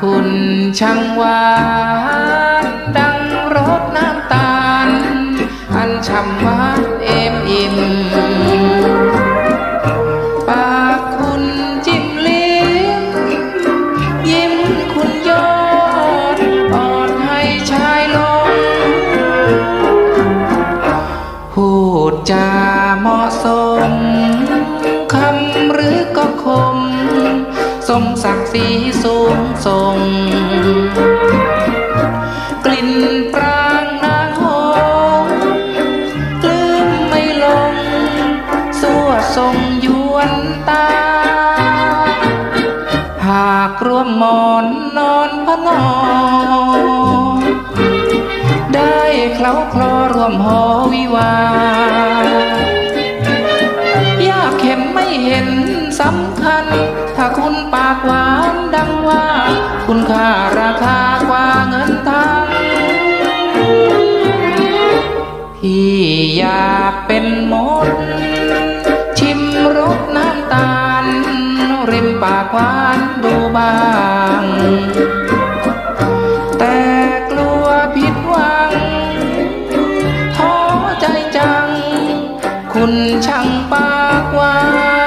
คุณช่างหวานดังรสน้ำตาล อันช่ำหวานเอ็มอิ่มปากคุณจิ้มลิ้มยิ้มคุณยอดอ่อนให้ชายลงพูดจาเหมาะสม สมศักดิ์ศรีสูงส่ง กลิ่นปรางนางหงส์ลืมไม่ลง สัวทรงยวนตา หากร่วมมอนนอนพระนอนได้เคล้าคลอร่วมหอวิวา ยากเข็นไม่เห็น สำคัญ ถ้าคุณปากหวานดังว่า คุณค่าราคากว่าเงินทั้งพี่อยากเป็นมด ชิมรสน้ำตาล ริมปากหวานดูบ้างแต่กลัวผิดหวังท้อใจจังคุณช่างปากหวาน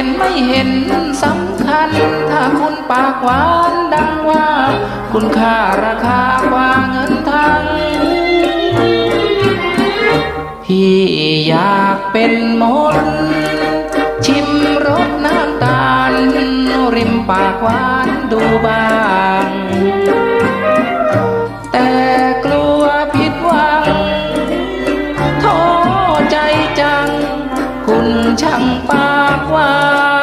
ห็นไม่เห็นสำคัญ ถ้าคุณปากหวานดังว่า คุณค่าราคากว่าเงินทังพี่อยากเป็นมนต์ชิมรสน้ำตาล ริมปากหวาน ช่างปากว่า